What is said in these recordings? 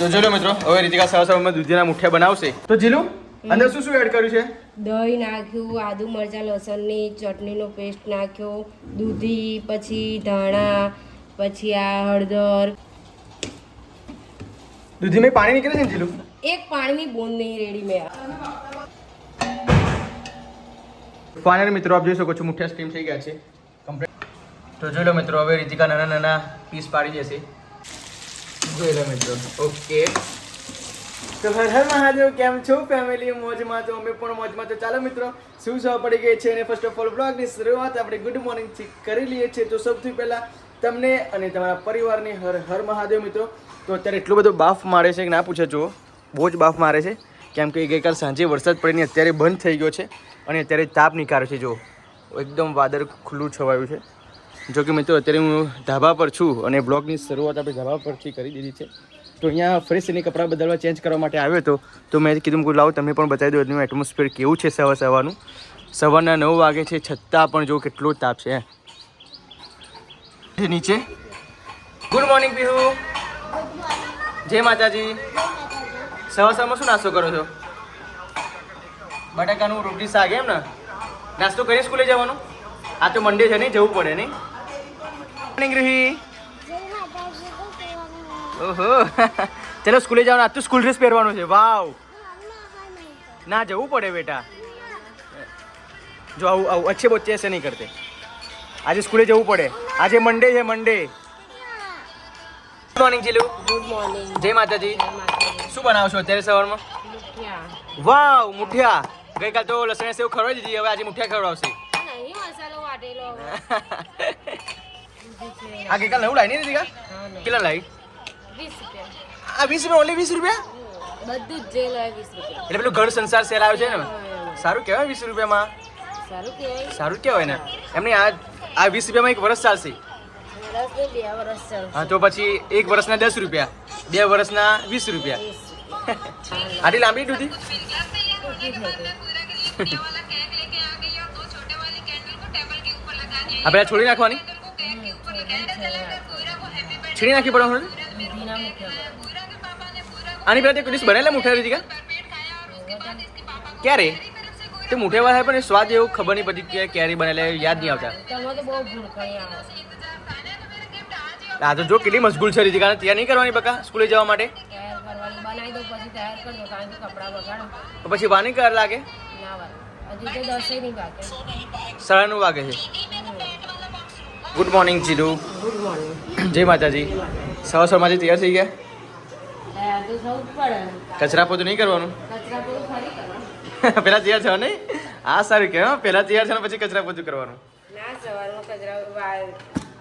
તો ચલો મિત્રો હવે રીતિકા સવાર સવારમાં દૂધીના મુઠિયા બનાવશે. તો જીલું અંદર શું શું એડ કર્યું છે? દહીં નાખ્યું આદુ મરચાં લસણની ચટણીનો પેસ્ટ નાખ્યો દૂધી પછી ધાણા પછી આ હળદર. દૂધીમાં પાણી નીકળે છે ને જીલું? એક પાણીની બૂંદ નહીં રેડી મેં. ફાઇનલ મિત્રો આપ જોઈ શકો છો મુઠિયા સ્ટીમ થઈ ગયા છે. કમ્પ્લીટ તો જોઈ લો મિત્રો હવે રીતિકા નાના નાના પીસ પાડી દેશે. જોઈ લો મિત્રો. ઓકે. તો હર હર મહાદેવ, કેમ છો? ફેમિલી મોજમાં તો અમે પણ મોજમાં તો ચાલો મિત્રો, શું સવા પડી ગઈ છે? અને ફર્સ્ટ ઓફ ઓલ બ્લોગની શરૂઆત આપણે ગુડ મોર્નિંગથી કરી લઈએ છીએ. તો સૌથી પહેલાં તમને અને તમારા પરિવારની હર હર મહાદેવ મિત્રો, તો અત્યારે એટલો બધો બાફ મારે છે કે ના પૂછે, જુઓ. બહુ જ બાફ મારે છે. કેમ કે ગઈકાલ સાંજે વરસાદ પડીને અત્યારે બંધ થઈ ગયો છે. અને અત્યારે તાપ નીકાળે છે જો એકદમ વાદળ ખુલ્લું છવાયું છે. જો કે મિત્રો, અત્યારે હું ધાબા પર છું અને બ્લોગની શરૂઆત આપણે ધાબા પરથી કરી દીધી છે. તો અહીંયા ફ્રેશ એની કપડાં બદલવા ચેન્જ કરવા માટે આવ્યો હતો તો મેં કીધું કે લાવો તમે પણ બતાવી દો એનું એટમોસ્ફિયર કેવું છે સવાર સવારનું? સવારના નવ વાગે છે, છતાં પણ જો કેટલો તાપ છે નીચે. ગુડ મોર્નિંગ બિહુ જય માતાજી. સવાર સવારમાં શું નાસ્તો કરો છો? બટાકાનું રોટલી શાક, એમ ને? નાસ્તો કરી સ્કૂલે જવાનું? આ તો મંડે છે નહીં, જવું પડે નહીં? મોર્નિંગ રહી ઓહો. ચલો સ્કૂલે જવાનું. આજ તો સ્કૂલ ડ્રેસ પહેરવાનો છે. વાવ. ના જવું પડે બેટા. જો આવું આવું. અચ્છે બચ્ચે એસે નહીં કરતે. આજે સ્કૂલે જવું પડે. આજે મંડે છે Monday good morning Jilu good morning જય માતાજી. શું બનાવશો અત્યારે સવારમાં? વાવ મુઠિયા. ગઈકાલ તો લસણ સેવ ખવડાવી દીધી. હવે આજે મુઠિયા ખવડાવશે. મસાલો વાટેલો. આ ગઈકાલ નવું લાવી નહીં દીકા કેટલા લાવી આ વીસ રૂપિયા ઓનલી વીસ રૂપિયા? બધું જ જે લાવે વીસ રૂપિયા. એટલે પેલું ઘર સંસાર સેલ આવ્યો છે ને? સારું કહેવાય વીસ રૂપિયામાં. સારું કહેવાય. સારું કહેવાય ને. એમની આ આ વીસ રૂપિયામાં એક વર્ષ ચાલશે. હા તો પછી એક વર્ષના દસ રૂપિયા બે વર્ષના વીસ રૂપિયા. આટલી લાંબી દૂધી આ છોડી નાખવાની? છીણી નાખી પડો હું આની પહેલાં તે કદી બનેલા મુઠ્ઠા રીતિ કા? ક્યારે? તે મુઠે વાળા પણ સ્વાદ એવો ખબર નહીં પડતી કે ક્યારે બનેલા યાદ નહીં આવતા. હા તો જો કેટલી મશગુલ છે રીતિકા ત્યાં નહીં કરવાની બકા સ્કૂલે જવા માટે? તૈયાર પછી તૈયાર કરી વાની કર લાગે? સાડા નવ વાગે છે. Good morning Chidu good morning જય માતાજી સવા સવારમાંથી તૈયાર થઈ ગયા? કચરા પોતું નહીં કરવાનું? પેલા તૈયાર થવા નહીં? આ સારું કહેવાય પેલા તૈયાર થયા પછી કચરા પોતું કરવાનું. ના સવારમાં કચરા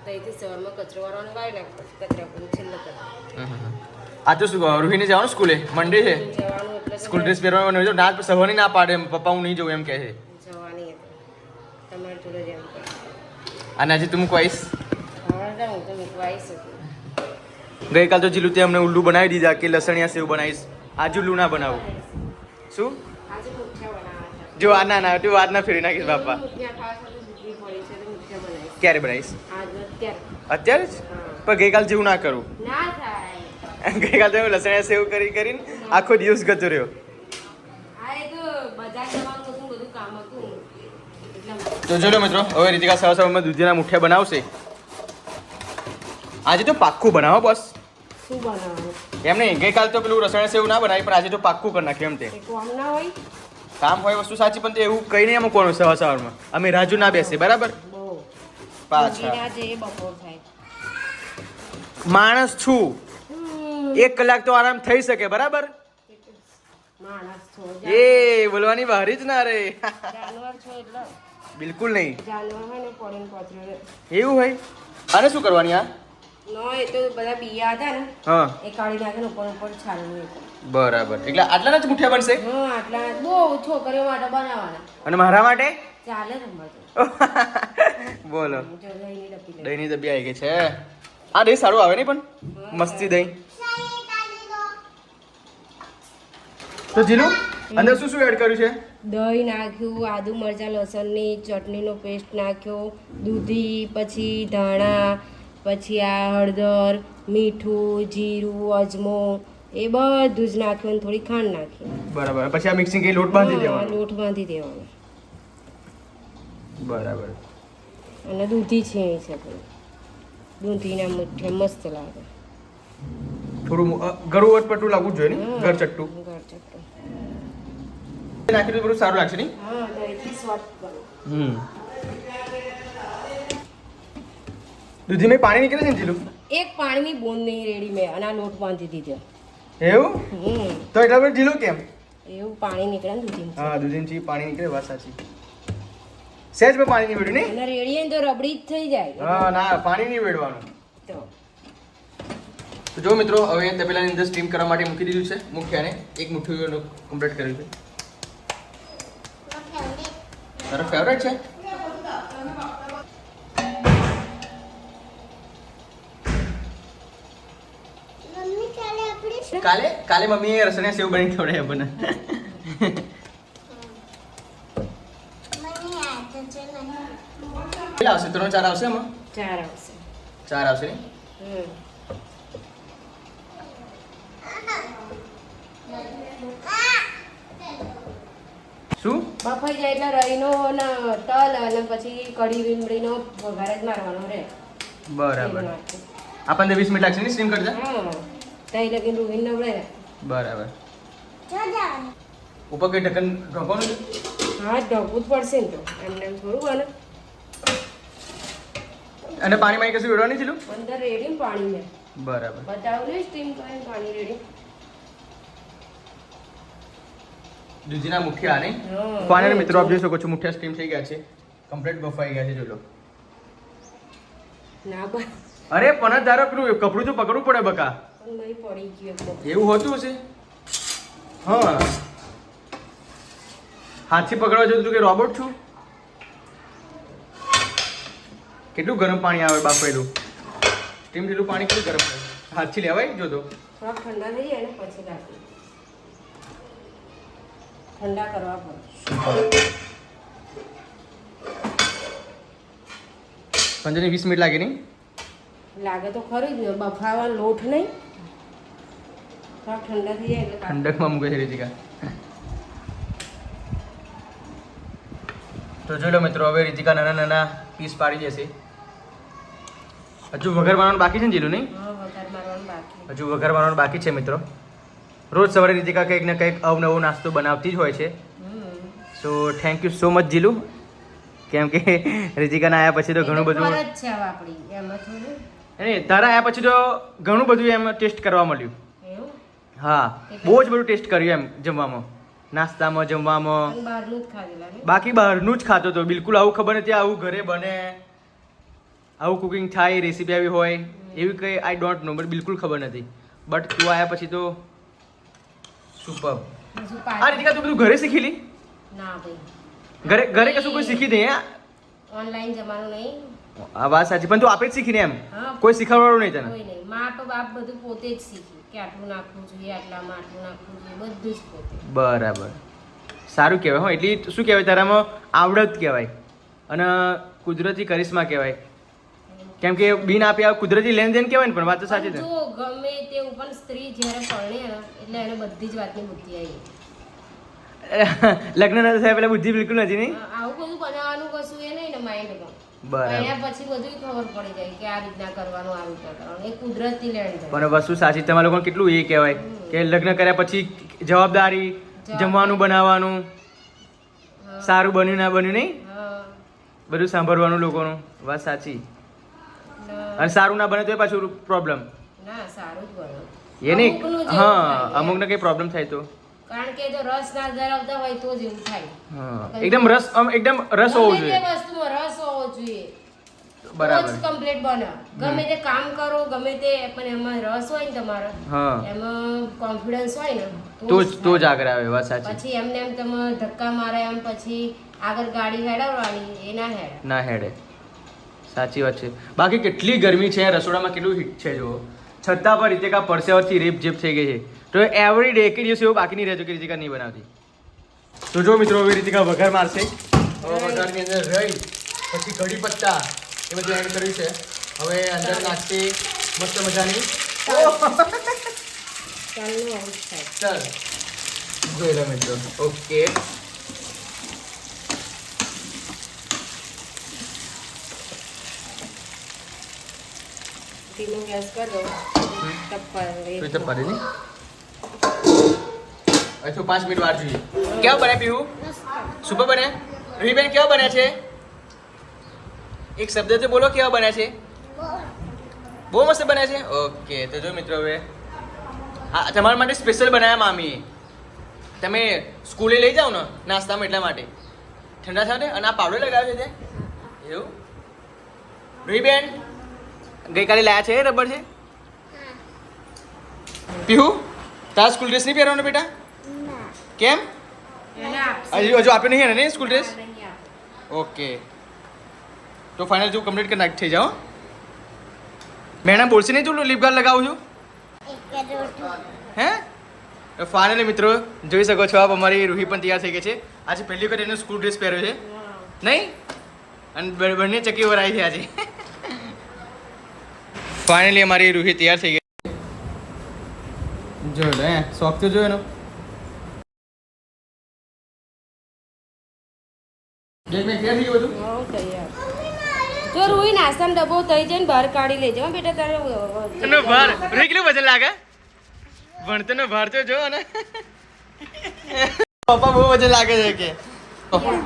તઈથી સવારમાં કચરો વાળવાનો વાળી નાખો કચરા બધું છેલ્લે કરો આ તો શું રૂહીને જવાનું સ્કૂલે? મંડે છે? સ્કૂલ ડ્રેસ પહેરવાનું ના સવારની ના પાડે પપ્પા હું નહીં જવું એમ કહે છે. જવાની જોડે અને આજે તું મૂકવાઈશ ગઈકાલ તો જીલું તે અમને ઉલ્લુ બનાવી દીધા કે લસણિયા સેવ બનાવીશ. આજ ઉલ્લુ ના બનાવું. શું? જો આ ના ના તું વાત ના ફેરી નાખીશ બાપા. ક્યારે બનાવીશ? અત્યારે જ? પણ ગઈકાલ જેવું ના કરું. ગઈકાલ તો લસણિયા સેવ કરી કરીને આખો દિવસ ગતો રહ્યો આ એ તો બજાર જવાનું હતું બધું કામ હતું એટલા માટે તો ચલો મિત્રો હવે રીતિકા સવા સવારમાં દૂધીના મુઠિયા બનાવશે. આજે તો પાક્કું બનાવો બસ. શું બનાવો? એમ નહીં ગઈકાલ તો પેલું રસણ એવું ના બનાવી પણ આજે તો પાક્કું કરી નાખ્યું એમ તે. ના હોય. કામ હોય વસ્તુ સાચી પણ તે એવું કઈ નહીં અમુકવાનું સવા સવારમાં અમે રાજુ ના બેસે બરાબર? પાછા. માણસ છું. એક કલાક તો આરામ થઈ શકે બરાબર? એ બોલવાની બહારી જ ના રે. જાનવર છો એટલે. બિલકુલ નહીં. ને પથરો એવું હોય? આને શું કરવાની આ? નો એ તો બધા બિયા હતા ને હા. એ કાઢી નાખે ઉપર ઉપર છાલવું બરાબર. એટલે આટલાના જ મુઠિયા બનશે? હા આટલા બહુ છોકરીઓ માટે બનાવવાના. અને મારા માટે? ચાલે બોલો. દહીંની ડબ્બી આવી ગઈ છે. આ દહીં સારું આવે નહીં પણ? મસ્તી દહીં. તો જીનું અંદર શું શું એડ કર્યું છે? દહીં નાખ્યું આદુ મરચાં લસણની ચટણીનો પેસ્ટ નાખ્યો દૂધી પછી ધાણા પછી આ હળદર મીઠું જીરું અજમો એ બધું જ નાખ્યું અને થોડી ખાંડ નાખી. બરાબર. પછી આ મિક્સિંગ કરી લોટ બાંધી દેવાનો? લોટ બાંધી દેવાનો. બરાબર. અને દૂધી છે થોડી દૂધીના મુઠ્ઠે મસ્ત લાગે. થોડું ઘરું અટપટું લાગવું જોઈએ ને? ઘર ચટ્ટું. નાખી બધું સારું લાગશે નહીં હમ દૂધી મેં પાણી નીકળે છે ને જીલું? એક પાણીની બૂંદ નહીં રેડી મેં અને આ લોટ બાંધી દીધો. એવું? હમ. તો એટલા બધું ઢીલું કેમ? એવું પાણી નીકળે ને દૂધીમાં હા દૂધીથી પાણી નીકળે વાત સાચી. સહેજ મેં પાણી નહીં વેડ્યું નહીં? રેડીએ તો રબડી જ થઈ જાય. હા ના પાણી નહીં વેડવાનું. તો. તો જો મિત્રો હવે તપેલાની અંદર સ્ટીમ કરવા માટે મૂકી દીધું છે. મુખ્યાને એક મુઠ્ઠું કમ્પ્લીટ કર્યું છે. તારો ફેવરેટ છે? કાલે કાલે મમ્મીએ રસણિયા સેવ બની ખવડાવી આપણને. કેટલા આવશે? ત્રણ ચાર આવશે એમાં? ચાર આવશે. ચાર આવશે નહીં હમ શું? બફાઈ જાય એટલે રઈનો ને તલ અને પછી કઢી લીમડીનો વઘાર જ મારવાનો રહે બરાબર. આપણને વીસ મિનિટ લાગશે ને સ્ટીમ કરતા? હા. તઈ લગીને રૂહીને નવડે. બરાબર. ઉપર કઈ ઢક્કન ઢોકવાનું હા ઢોકવું જ પડશે ને તો. એમને એમ થોડું બને. અને પાણીમાં કશું વેડવા છે અંદર રેડી પાણી મેં બરાબર. બતાવું ને સ્ટીમ કરીને પાણી રેડી. દૂધીના મુઠિયા નહીં હા. ફાઇનલ મિત્રો આપ જોઈ શકો છો મુઠિયા સ્ટીમ થઈ ગયા છે. કમ્પ્લીટ બફાઈ ગયા છે જોઈ લો. અરે પણ ધારો પેલું કપડું તો પકડવું પડે બકા. પણ પડી ગયું એવું હોતું હશે? હા. હાથથી પકડવા જતું તું કે રોબોટ છું? કેટલું ગરમ પાણી આવે બાફેલું? સ્ટીમ જેટલું પાણી કેટલું ગરમ હાથથી લેવાય? જો તો. ઠંડા થઈ જાય પછી ઠંડા કરવા પડે. પંદર વીસ મિનિટ લાગે નહીં? લાગે તો ખરી જ બફાવા લોટ નહીં. ઠંડા થઈ જાય એટલે ઠંડકમાં મૂકે છે રીતિકા. તો જોઈ લો મિત્રો હવે રીતિકા નાના નાના પીસ પાડી દેશે. હજુ વઘાર મારવાનું બાકી છે ને જીલું નહીં હજુ વઘાર મારવાનું બાકી છે મિત્રો. રોજ સવારે રીતિકા કંઈક ને કંઈક અવનવો નાસ્તો બનાવતી જ હોય છે. So thank you so much Jilu. કેમ કે રીતિકાના આવ્યા પછી તો ઘણું બધું નહીં તારા આવ્યા પછી તો ઘણું બધું એમ ટેસ્ટ કરવા મળ્યું. હા બહુ જ બધું ટેસ્ટ કર્યું એમ જમવામાં. નાસ્તામાં જમવામાં. બાકી બહારનું જ ખાતો હતો બિલકુલ આવું ખબર નથી આવું ઘરે બને આવું કુકિંગ થાય રેસીપી આવી હોય એવી કંઈ આઈ ડોન્ટ નો બટ બિલકુલ ખબર નથી. બટ તું આવ્યા પછી તો સુપર. આ રીતિકા તું બધું ઘરે શીખી લી? ના ભાઈ. ઘરે ઘરે કશું કોઈ શીખી દે ઓનલાઈન જમાનું નહીં. આ વાત સાચી પણ તું આપે જ શીખીને એમ. કોઈ શીખવાડવાનું નહીં તને? કોઈ નહીં. માપ બાપ બધું પોતે જ શીખી કે આટલું નાખવું જોઈએ આટલામાં આટલું નાખવું જોઈએ બધું જ પોતે. બરાબર. સારું કહેવાય હો એટલી શું કહેવાય તારામાં આવડત કહેવાય અને કુદરતી કરિશ્મા કહેવાય. કેમ કે બિન આપ્યા કુદરતી લેનદેન કહેવાય ને પણ વાત તો સાચી છે. જો ગમે તેવું પણ સ્ત્રી જ્યારે પરણે એટલે એને બધી જ વાતની બુદ્ધિ આવી. લગ્ન ના થયા પેલા બુદ્ધિ બિલકુલ નથી નહીં આવું બધું બનાવવાનું કશું એ નહીં ને માઇન્ડમાં બરાબર. પછી બધું ખબર પડી જાય કે આ રીતના કરવાનું આ રીતના કરવાનું. એ કુદરતી લેણ પણ વસ્તુ સાચી તમારા લોકોને કેટલું એ કહેવાય કે લગ્ન કર્યા પછી જવાબદારી જમવાનું બનાવવાનું સારું બન્યું ના બન્યું નહીં? બધું સાંભળવાનું લોકોનું. વાત સાચી. અને સારું ના બને તો એ પાછું પ્રોબ્લેમ ના સારું જ બને. એ નહીં હા. અમુકને કઈ પ્રોબ્લેમ થાય તો. કારણ કે જો રસ ના ધરાવતા હોય તો જ એવું થાય. એકદમ રસ એકદમ રસ હોવો જોઈએ. વસ્તુમાં રસ હોવો જોઈએ. બરાબર. કમ્પ્લીટ બને. ગમે તે કામ કરો ગમે તે પણ એમાં રસ હોય ને તમારો હા. એમાં કોન્ફિડન્સ હોય ને તો જ તો જ આગળ આવે વાત સાચી. પછી એમને એમ તમે ધક્કા મારે એમ પછી આગળ ગાડી હેડાવવાની એ ના હેડ. ના હેડે. સાચી વાત છે. બાકી કેટલી ગરમી છે રસોડામાં કેટલું હીટ છે જો છતાં પણ રીતિકા પરસેવાથી રેપ જેપ થઈ ગઈ છે. તો એવરી ડે એક દિવસ એવું બાકી નહીં રહેતો કે રીતિકા નહીં બનાવતી. તો જો મિત્રો હવે રીતિકા વઘાર મારશે. વઘારની અંદર રહી પછી કઢી પત્તા એ બધું એડ કર્યું છે. હવે અંદર નાખતી મસ્ત મજાની. ચાલ. જોઈ લો મિત્રો. ઓકે ગેસ કરી દો ટપ્પા એક તો પાડી અચ્છા પાંચ મિનિટ વાર જોઈએ. કેવા બને પીવું સુપર બને? રીબેન કેવા બન્યા છે? એક શબ્દ તો બોલો, કેવા બન્યા છે? બહુ મસ્ત બન્યા છે? ઓકે, તો જો મિત્રો હવે. હા, તમારા માટે સ્પેશિયલ બનાવ્યા મામીએ. તમે સ્કૂલે લઈ જાઓ ને નાસ્તામાં એટલા માટે. ઠંડા સાથે અને આ પાવડર લગાવ્યો છે તે. એવું? રૂહીબેન? ગઈકાલે લાયા છે રબર છે? પીહુ, તારા સ્કૂલ ડ્રેસ નહીં પહેરવાનો બેટા? કેમ? હજુ આપ્યો નહીં ને સ્કૂલ ડ્રેસ ઓકે. તો ફાઇનલ જો કમ્પ્લીટ કરી નાખ, થઈ જાઓ. મેડમ, બોલશે નહીં તું લિપ ગાર્ડ લગાવું છું? હે? ફાઇનલી મિત્રો, જોઈ શકો છો આપ, અમારી રૂહી પણ તૈયાર થઈ ગઈ છે. આજે પહેલી વખત એને સ્કૂલ ડ્રેસ પહેર્યો છે. નહીં? અને બંને ચકી વરાઈ છે. આજે ફાઇનલી અમારી રૂહી તૈયાર થઈ ગઈ. જોયો લો હે શોખ તો જોયો થઈ જો નાસ્તાનો ડબ્બો જાય ને બહાર કાઢી લેજો બેટા તારે ભાર રૂહી કેટલું વજન લાગે? ભણતરનો ભાર તો જો ને. પપ્પા બહુ વજન લાગે છે કે.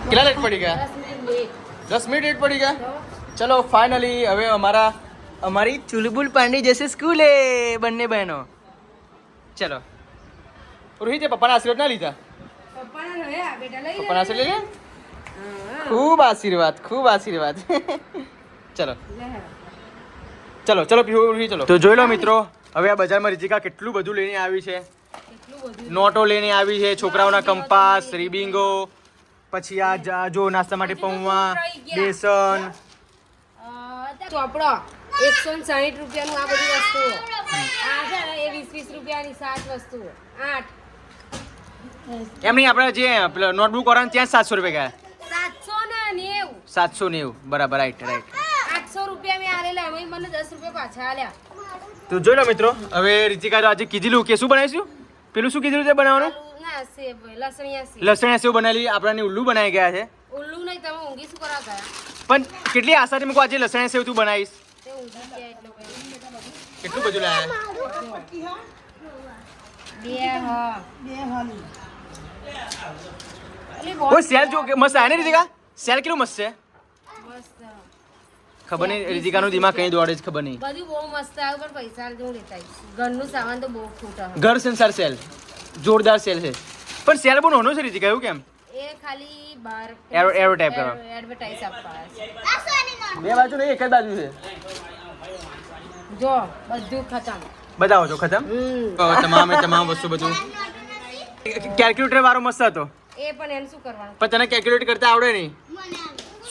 કેટલા લેટ પડી ગયા? દસ મિનિટ લેટ. દસ મિનિટ લેટ પડી ગયા? ચલો ફાઇનલી હવે અમારા અમારી ચુલબુલ પાંડી જશે સ્કૂલે બંને બહેનો. ચલો. રોહિતે પપ્પાના આશીર્વાદ ના લીધા? પપ્પાના રહ્યા લઈ લે. પપ્પાના આશીર્વાદ હા, ખૂબ આશીર્વાદ ખૂબ આશીર્વાદ. ચલો. ચલો ચલો પીવું ચલો. તો જોઈ લો મિત્રો હવે આ બજારમાં રીતિકા કેટલું બધું લઈને આવી છે. નોટો લઈને આવી છે છોકરાઓના કંપાસ રીબિંગો પછી આ જા- નાસ્તા માટે પૌવા બેસન. ચોપડો. એકસો ને સાહીઠ રૂપિયાનું આ બધી વસ્તુઓ. આ છે ને એ વીસ વીસ રૂપિયાની સાત વસ્તુઓ. આઠ. એમ નહીં આપણે જે પેલો નોટબુક વાળાને ત્યાં સાતસો રૂપિયા ગયા. સાતસો ને નેવું. સાતસો નેવું. બરાબર રાઈટ રાઈટ આઠસો રૂપિયા મેં આલેલા એમાં મને દસ રૂપિયા પાછા આલ્યા. તો જોઈ લો મિત્રો હવે રીતિકા તો આજે કીધેલું કે શું બનાવીશું? પેલું શું કીધેલું છે બનાવવાનું? આલુ ના સેવ લસણિયા સેવ લસણ સેવ બનાવેલી આપણાને ઉલ્લુ બનાવી ગયા છે. ઉલ્લુ નહીં તમે ઊંઘી શું કરવા ગયા? પણ કેટલી આશાથી મૂકો આજે લસણિયા સેવ તું બનાવીશ તે ઊંઘી ગયા એટલે પછી. કેટલું બધું લાયા? બે હા. સેલ જો મસ્ત આવે રીતિકા? સેલ કેટલું મસ્ત છે? મસ્ત. ખબર નહીં રીતિકાનું દિમાગ કઈ દોડે છે ખબર નહીં. બધું બહુ મસ્ત આવ્યું પણ પૈસા જો લેતા ઘરનું સામાન તો બહુ ખોટા ઘર સંસાર સેલ. જોરદાર સેલ છે. પણ સેલ બહુ નોનો છે રીતિકા એવું કેમ? એ ખાલી બાર એરો- એરો type કરો. એડવર્ટાઇઝ આપવા બે બાજુ નહીં એક જ બાજુ છે. જો બધું ખતમ. બતાવો છો ખતમ? હમ. તમામે તમામ વસ્તુ બધું. કેલ્ક્યુલેટર વાળો મસ્ત હતો. એ પણ એમ શું કરવાનું? પણ તને કેલ્ક્યુલેટ કરતા આવડે નહીં.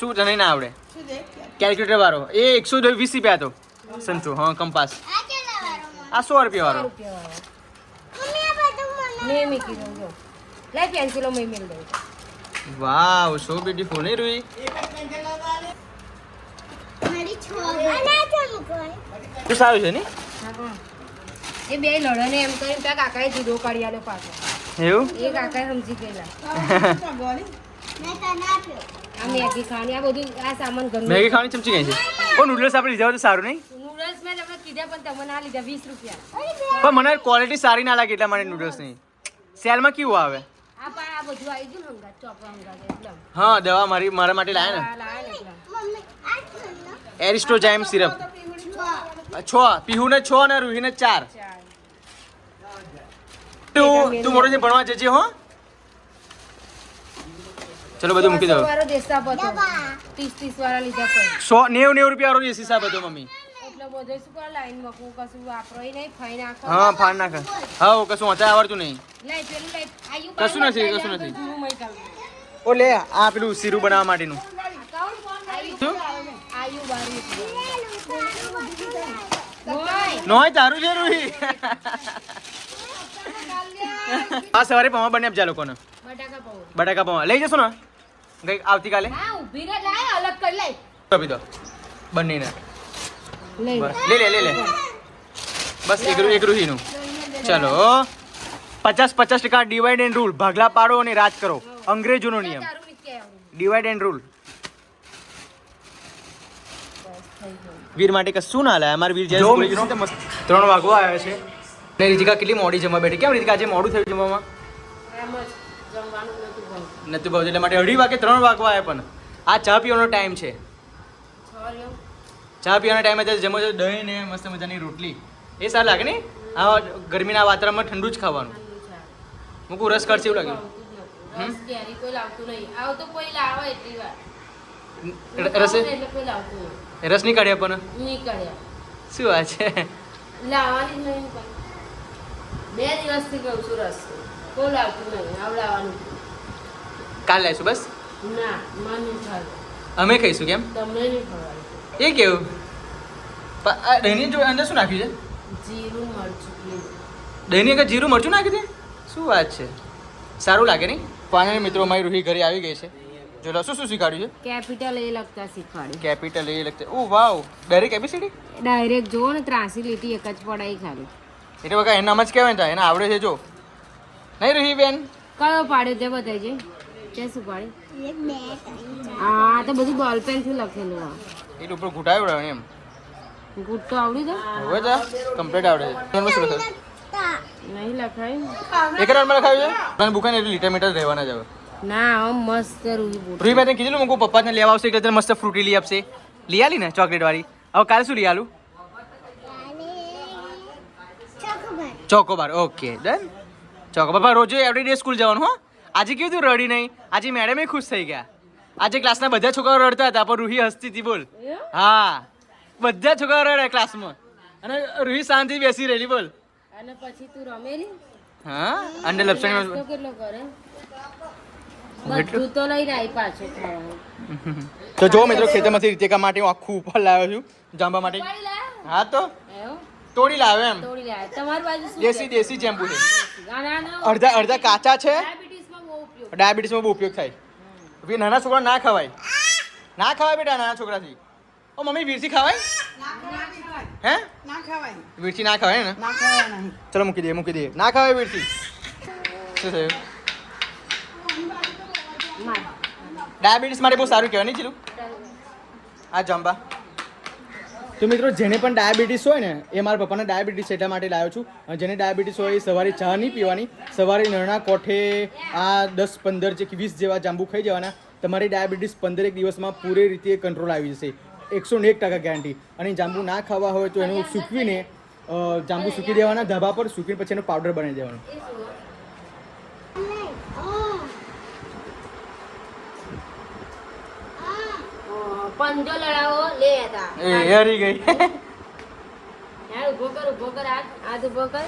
શું તને ના આવડે? કેલ્ક્યુલેટર વાળો. એ એકસો વીસ રૂપિયા હતો. સંચો હા કંપાસ. આ સો રૂપિયા વાળો. રૂપિયા વાળો. મેં મૂકી દઉં જો. લઈ પેન્સિલો મેં મેળ દઉં વાવ સો બ્યુટીફુલ નહીં રૂઈ? તો સારું છે ને એ બે લડે ને એમ કરીને ત્યાં કાકાએ જીરો કાઢ્યા આલ્યો પાછો એવું? એ કાકાએ સમજી ગયેલા. મેગી ખાવાની આ બધું આ સામાન ઘરનું. મેગી ખાવાની ચમચી ગઈ છે? ઓ નૂડલ્સ આપણે લીધા તો સારું નહીં? નૂડલ્સ મેં તમને કીધા પણ તમે ના લીધા વીસ રૂપિયા. પણ મને ક્વોલિટી સારી ના લાગે એટલા નૂડલ્સ નૂડલ્સની સેલમાં કેવું આવે? ને હા દવા મારી મારા માટે લાયા ને. ને એરિસ્ટોજાઇમ સિરપ. છ. પીહુને છ અને રૂહીને ચાર. તું તું મોટો જે ભણવા જજે હો. ચલો બધું મૂકી દો. સો નેવું નેવું રૂપિયા વાળો હિસાબ હતો મમ્મી. હા ફાન નાખે. હા કશું વાંચા આવડતું નહીં. કશું નથી, કશું નથી. જૂનું ઓ લે આ પેલું સીરું બનાવવા માટેનું આયુ શું? આયુ બાર હોય નોય તારું છે રૂહી. આ સવારે પૌવા બને આપજા લોકોને. બટાકા પૌવા. લઈ જશો ને? ગઈ આવતીકાલે? હા ઊભી લાય અલગ કરી લઈ આપી દો. બંનેને. લઈ લે. લે લે બસ એક એક રૂહીનું. ચલો. પચાસ પચાસ ટકા ડિવાઈડ એન્ડ રૂલ ભાગલા પાડો અને રાજ કરો. અંગ્રેજોનો નિયમ. ડિવાઈડ એન્ડ રૂલ બસ, થઈ ગયું. વીર માટે કશું ના લાયા? અમારે વીર મસ્ત ત્રણ વાગવા આવ્યા છે. ને રીતિકા કેટલી મોડી જમવા બેઠી? કેમ રીતિકા આજે મોડું થયું જમવામાં? નતું ભાવતું એટલે માટે અઢી વાગે ત્રણ વાગવા આવ્યા પણ. આ ચા પીવાનો ટાઈમ છે. ચા પીવાનો ટાઈમે અત્યારે જમો છો દહીં ને મસ્ત મજાની રોટલી. એ સારું લાગે ને આ ગરમીના વાતાવરણમાં ઠંડુ જ ખાવાનું. મૂકું રસ કરશે એવું લાગ્યું. કોઈ લાવતું નહીં. આવ તો કોઈ લાવે એટલી વાર. ર- રસે એટલે કોઈ લાવતું નહીં રસ નહીં કાઢ્યા પણ? નહીં શું વાત છે? લાવવાની નહીં પણ બે દિવસથી કહું છું રસ. કોઈ લાવતું નહીં આવડાવવાનું. કાલ લાવીશું બસ? ના મને ખાવ અમે ખાઈશું કેમ? તમને નહીં ખવડાવતું એ કેવું? દહીંની જો અંદર શું નાખ્યું છે? જીરું મરચું દહીંની અંદર જીરું મરચું નાખ્યું છે? શું વાત છે? સારું લાગે નહીં? પાણી મિત્રો અમારી રૂહી ઘરે આવી ગઈ છે. જો લો શું શું શીખવાડ્યું છે? કેપિટલ એ લગતા શીખવાડ્યું કેપિટલ એ લગતા ઓ વાવ ડાયરેક્ટ એબીસીડી ડાયરેક્ટ જો ને ત્રાસી લીટી એક જ પડાઈ ખાલી. એટલે બકા એનામાં જ કહેવાય ને એને આવડે છે જો. નહીં રહી બેન? કયો પાડ્યો તે બતાવજે તે શું પાડ્યું? હા તો બધું બોલ પેનથી લખેલું આ. એટલે ઉપર ઘૂંટાયો એમ. ગુટ તો આવડી તો હવે જા કમ્પ્લીટ આવડે છે. શું લખાય? નહીં લખાય. એક રાઉન્ડમાં લખાયું છે? મને બુકાને એટલે લીટર મીટર રહેવાના જ હવે. ના મસ્ત રૂહી રૂહી કીધું મૂકું પપ્પાને લેવા આવશે એટલે તને મસ્ત ફ્રૂટી લઈ આપશે. લઈ આલી ને ચોકલેટ વાળી. હવે કાલે શું લઈ આલું? Chocobar okay done. ચોકોબાર. રોજ એવરી ડે સ્કૂલ જવાનું હો. આજે કેવું તું રડી નહીં? આજે મેડમે ખુશ થઈ ગયા. આજે ક્લાસના બધા છોકરાઓ રડતા હતા પણ રૂહી હસતી હતી બોલ હા. બધા છોકરાઓ રડ્યા ક્લાસમાં અને રૂહી શાંતિ બેસી રહેલી બોલ. અને પછી તું રમેલી? હા અંડર લપસણી કેટલો કરે? બધું તો લઈને આવી પાછો ખાવાનું તો જો મિત્રો ખેતરમાંથી રીતિકા માટે હું આખું ઉપર લાવ્યો છું જાંબા માટે. હા તો? તોડી લાવ્યો એમ. તોડી લા. તમારી બાજુ દેશી દેશી ચેમ્પુ છે. ના, ના, ના. અડધા અડધા કાચા છે. ડાયાબિટીસમાં બહુ ઉપયોગ ડાયાબિટીસમાં બહુ ઉપયોગ થાય. પછી નાના છોકરા ના ખવાય. ના ખવાય બેટા નાના છોકરાથી. ઓ મમ્મી વીરથી ખવાય? હે? ના ખવાય. વીરથી ના ખવાય ને? ના ખવાય નહીં. ચલો મૂકી દઈએ મૂકી દઈએ. ના ખવાય વીરથી. શું થયું. ડાયાબિટીસ માટે બહુ સારું કહેવાય, નહીં ચીલું? આ જંબા. તો મિત્રો, જેને પણ ડાયાબિટીસ હોય ને, એ મારા પપ્પાને ડાયાબિટીસ એટલા માટે લાવ્યો છું. જેને ડાયાબિટીસ હોય એ સવારે ચા નહીં પીવાની. સવારે નરણા કોઠે આ દસ, પંદર જે વીસ જેવા જાંબુ ખાઈ જવાના. તમારી ડાયાબિટીસ પંદરેક દિવસમાં પૂરી રીતે કંટ્રોલ આવી જશે. એકસો ને એક ટકા ગેરંટી અને જાંબુ ના ખાવા હોય તો એનું સૂકવીને જાંબુ સૂકી દેવાના, ધાબા પર સૂકીને પછી એનો પાવડર બનાવી દેવાનો ઓહ, પંજો લડાવો લે હતા. એ હરી ગઈ. યાર ઊભો કર ઊભો કર આ આ ઊભો કર.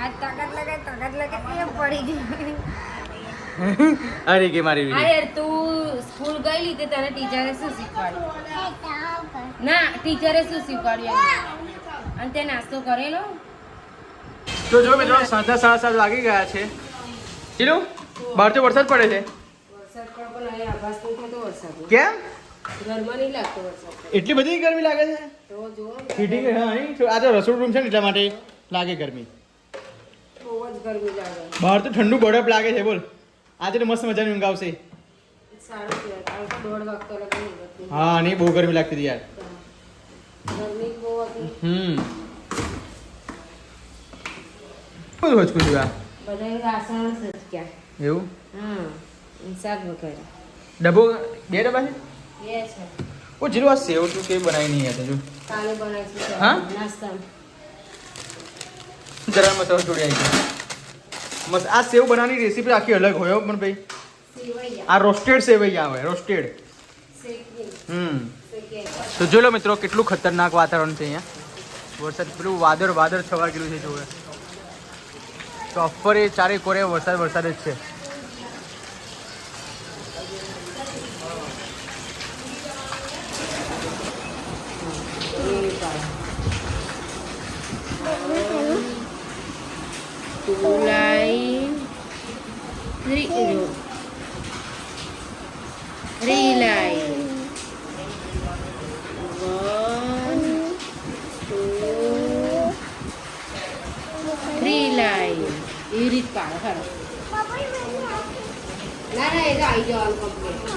આ તાકાત લગે તાકાત લગે કે પડી ગઈ હરી ગઈ મારી અરે યાર તું સ્કૂલ ગયેલી તે તને ટીચરે શું શીખવાડ્યું? ના ટીચરે શું શીખવાડ્યું અને તે નાસ્તો કરેલો? તો જો મિત્રો સાંજના સાડા સાત લાગી ગયા છે. ચીલું બહાર તો વરસાદ પડે છે. વરસાદ પણ પણ અહીં આભાસ નહીં થતો વરસાદ. કેમ? ઘરમાં નહીં લાગતો એટલી બધી ગરમી લાગે છે? હીટિંગ હા આ તો રસોડ રૂમ છે ને એટલા માટે લાગે ગરમી. બહુ જ ગરમી બહાર તો ઠંડુ બરફ લાગે છે બોલ. આજે તો મસ્ત મજાની ઊંઘ આવશે. હા નહીં બહુ ગરમી લાગતી હતી યાર. હમ. બધું હચકું છું આ? એવું? શાક વગેરે ડબ્બો બે ડબ્બા છે? એ છે. ઓ જીરું આ સેવ તું કે બનાવી નહીં હતી જો કાલે બનાવીશું હા? નાસ્તા જરા મસાલો જોડી આવી મસ્ત આ સેવ બનાવવાની રેસીપી આખી અલગ હોય પણ ભાઈ. આ રોસ્ટેડ સેવૈયા આવે રોસ્ટેડ હમ. તો જોઈ લો મિત્રો કેટલું ખતરનાક વાતાવરણ છે અહીંયા. વરસાદ પેલું વાદળ વાદળ છવાઈ ગયેલું છે જોવે. તો અફરે ચારે કોરે વરસાદ વરસાદ જ છે. Two line three row three line one two three એવી રીત પાડો ખરો ના ના